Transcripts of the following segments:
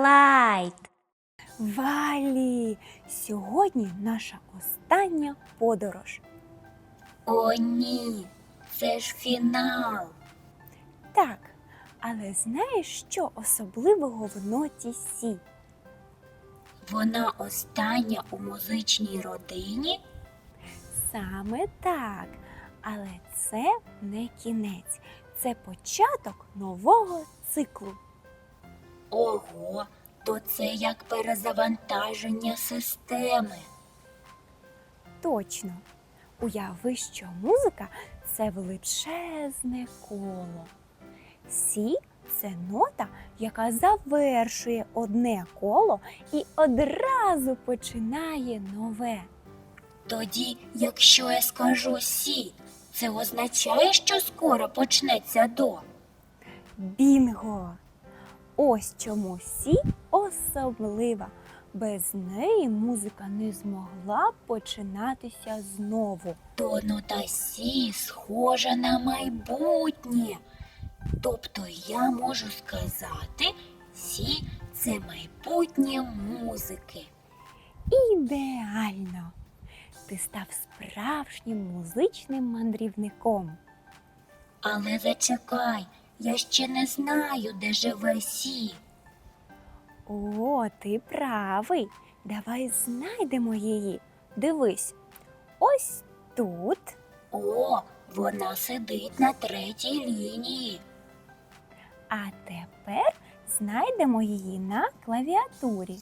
Starlight. Валі! Сьогодні наша остання подорож. О, ні, це ж фінал. Так, але знаєш, що особливого в ноті Сі? Вона остання у музичній родині. Саме так. Але це не кінець, це початок нового циклу. Ого, то це як перезавантаження системи. Точно. Уяви, що музика це величезне коло. Сі це нота, яка завершує одне коло і одразу починає нове. Тоді, якщо я скажу сі, це означає, що скоро почнеться до. Бінго! Ось чому Сі особлива. Без неї музика не змогла б починатися знову. Тонота сі схожа на майбутнє. Тобто я можу сказати, сі це майбутнє музики. Ідеально! Ти став справжнім музичним мандрівником. Але зачекай, я ще не знаю, де живе сі. О, ти правий. Давай знайдемо її. Дивись, ось тут, О, вона сидить на третій лінії. а тепер знайдемо її на клавіатурі.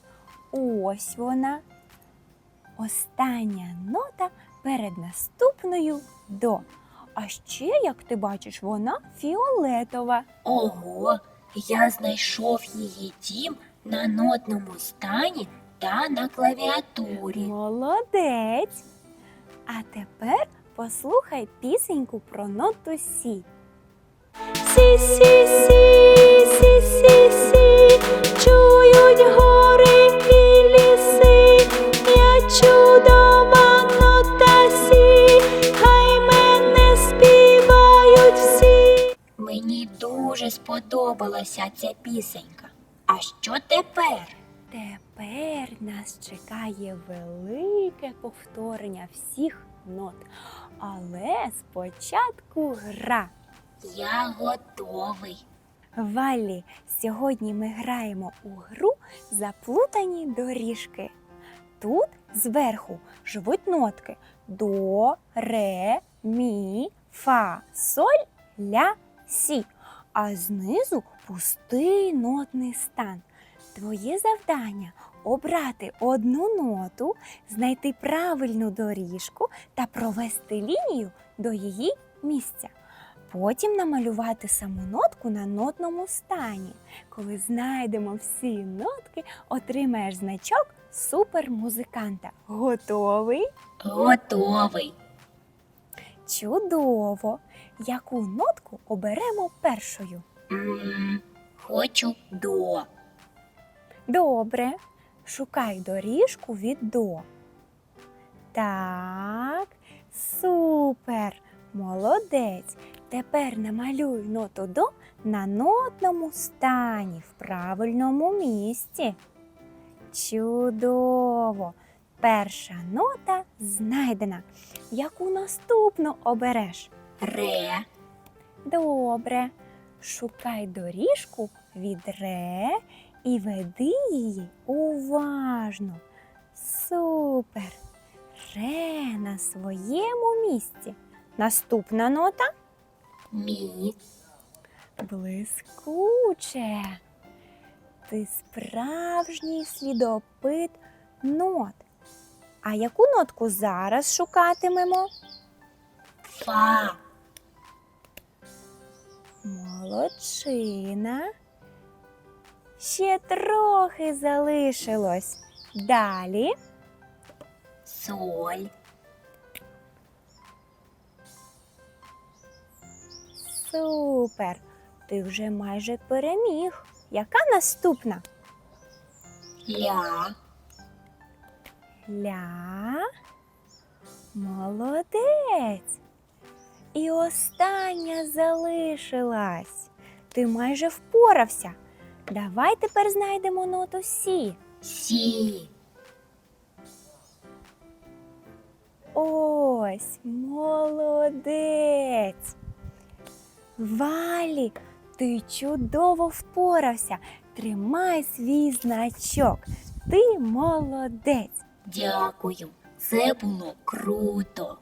Ось вона. Остання нота перед наступною до. А ще, як ти бачиш, вона фіолетова. Ого, я знайшов її дім на нотному стані та на клавіатурі. Молодець. А тепер послухай пісеньку про ноту Сі. Сі, сподобалася ця пісенька. А що тепер? Тепер нас чекає велике повторення всіх нот. Але спочатку гра. Я готовий. Валлі, сьогодні ми граємо у гру заплутані доріжки. Тут зверху живуть нотки до, ре, мі, фа, соль, ля, сі. А знизу пустий нотний стан. Твоє завдання обрати одну ноту, знайти правильну доріжку та провести лінію до її місця. Потім намалювати саму нотку на нотному стані. Коли знайдемо всі нотки, отримаєш значок супермузиканта. Готовий? Готовий. Чудово! Яку нотку оберемо першою? хочу до. Добре. Шукай доріжку від до. Так, супер! Молодець. Тепер намалюй ноту до на нотному стані в правильному місці. Чудово! Перша нота знайдена. Яку наступну обереш? Ре. Добре. Шукай доріжку від ре і веди її уважно. Супер. Ре на своєму місці. Наступна нота Мі. блискуче. Ти справжній слідопит нот. А яку нотку зараз шукатимемо? Фа. Молодчина. Ще трохи залишилось. Далі Соль. супер. Ти вже майже переміг. Яка наступна? Ля. Ля. Молодець. І остання залишилась. Ти майже впорався. Давай тепер знайдемо ноту Сі. Сі. Ось, молодець. Валі, ти чудово впорався. Тримай свій значок. Ти молодець. Дякую. Це було круто.